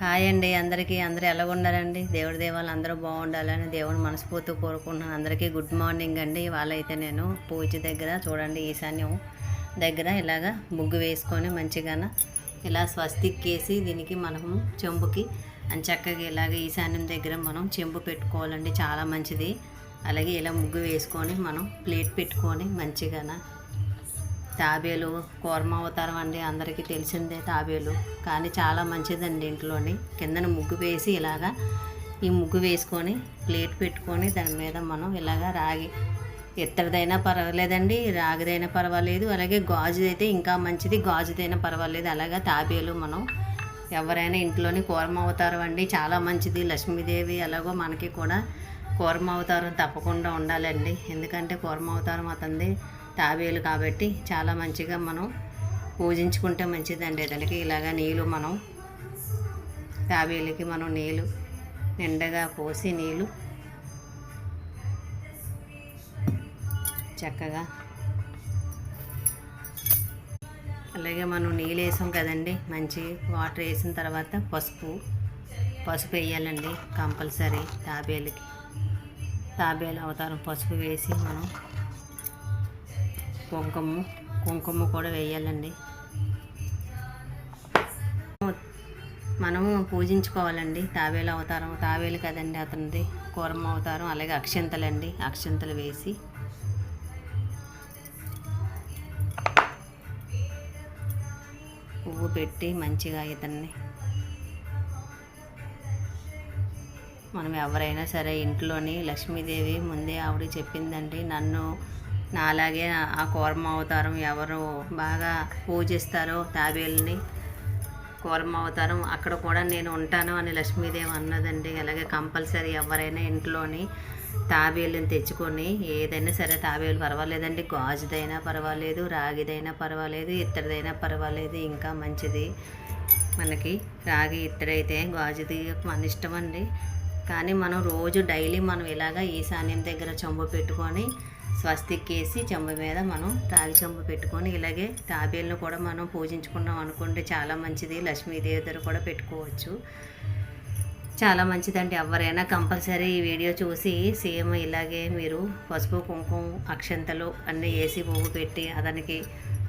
Hi అండి అందరికీ. అందరూ ఎలా ఉండాలండి దేవుడి దేవాలు అందరూ బాగుండాలని దేవుని మనస్ఫూర్తి కోరుకుంటున్నాను. అందరికీ గుడ్ మార్నింగ్ అండి. ఇవాళ అయితే నేను పూజ దగ్గర చూడండి ఈశాన్యం దగ్గర ఇలాగ ముగ్గు వేసుకొని మంచిగాన ఇలా స్వస్తిక్ వేసి దీనికి మనం చెంబుకి అని చక్కగా ఇలాగ ఈశాన్యం దగ్గర మనం చెంబు పెట్టుకోవాలండి. చాలా మంచిది. అలాగే ఇలా ముగ్గు వేసుకొని మనం ప్లేట్ పెట్టుకొని మంచిగాన తాబేలు కూర్మ అవతారం అండి అందరికీ తెలిసిందే తాబేలు. కానీ చాలా మంచిదండి ఇంట్లోని. కిందన ముగ్గు వేసి ఇలాగా ఈ ముగ్గు వేసుకొని ప్లేట్ పెట్టుకొని దాని మీద మనం ఇలాగా రాగి ఎత్తడిదైనా పర్వాలేదండి రాగిదైనా పర్వాలేదు. అలాగే గాజుదైతే ఇంకా మంచిది గాజుదైనా పర్వాలేదు. అలాగా తాబేలు మనం ఎవరైనా ఇంట్లోని కూరమ అవతారం అండి చాలా మంచిది. లక్ష్మీదేవి ఎలాగో మనకి కూడా కూరమ అవతారం తప్పకుండా ఉండాలండి. ఎందుకంటే కూరమ అవతారం అతంది తాబేలు కాబట్టి చాలా మంచిగా మనం పూజించుకుంటే మంచిదండి. దానికి ఇలాగా నీళ్ళు మనం తాబేలుకి మనం నీళ్ళు నిండగా పోసి నీళ్ళు చక్కగా అలాగే మనం నీళ్ళు వేసాం కదండి. మంచి వాటర్ వేసిన తర్వాత పసుపు పసుపు వేయాలండి కంపల్సరీ తాబేలుకి. తాబేలు అవతారం పసుపు వేసి మనం కుంకుమ కుంకుమ కూడా వేయాలండి. మనము పూజించుకోవాలండి. తాబేలు అవతారం తాబేలు కదండి అతనిది. కూరమ్మ అవతారం అలాగే అక్షంతలండి. అక్షంతలు వేసి. పువ్వు పెట్టి మంచిగా ఇతన్ని. మనం ఎవరైనా సరే ఇంట్లోని లక్ష్మీదేవి ముందే ఆవిడ చెప్పిందండి నన్ను నాలాగే ఆ కూర్మ అవతారం ఎవరు బాగా పూజిస్తారో తాబేల్ని కూర్మ అవతారం అక్కడ కూడా నేను ఉంటాను అని లక్ష్మీదేవి అన్నదండి. అలాగే కంపల్సరీ ఎవరైనా ఇంట్లోని తాబేలుని తెచ్చుకొని ఏదైనా సరే తాబేలు పర్వాలేదండి. గాజుదైనా పర్వాలేదు రాగిదైనా పర్వాలేదు ఇత్తడిదైనా పర్వాలేదు ఇంకా మంచిది. మనకి రాగి ఇత్తడైతే గాజుది మన ఇష్టం అండి కానీ మనం రోజు డైలీ మనం ఇలాగ ఈశాన్యం దగ్గర చెంబు పెట్టుకొని స్వస్తికేసి చెంబు మీద మనం రాగి చెంబు పెట్టుకొని ఇలాగే తాబేలను కూడా మనం పూజించుకున్నాం అనుకుంటే చాలా మంచిది. లక్ష్మీదేవి దగ్గర కూడా పెట్టుకోవచ్చు. చాలా మంచిదండి. ఎవరైనా కంపల్సరీ ఈ వీడియో చూసి సేమ్ ఇలాగే మీరు పసుపు కుంకుమ అక్షంతలు అన్నీ వేసి పువ్వు పెట్టి అతనికి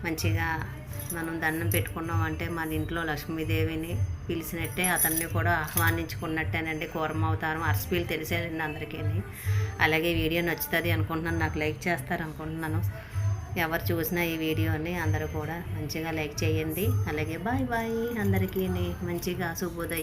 మంచిగా మనం దండం పెట్టుకున్నాం అంటే మన ఇంట్లో లక్ష్మీదేవిని పిలిచినట్టే అతన్ని కూడా ఆహ్వానించుకున్నట్టేనండి. కూరమ అవతారం అరసపీలు తెలిసేనండి అందరికీ. అలాగే వీడియో నచ్చుతుంది అనుకుంటున్నాను. నాకు లైక్ చేస్తారు అనుకుంటున్నాను. ఎవరు చూసినా ఈ వీడియోని అందరూ కూడా మంచిగా లైక్ చేయండి. అలాగే బాయ్ బాయ్ అందరికీ. మంచిగా శుభోదయం.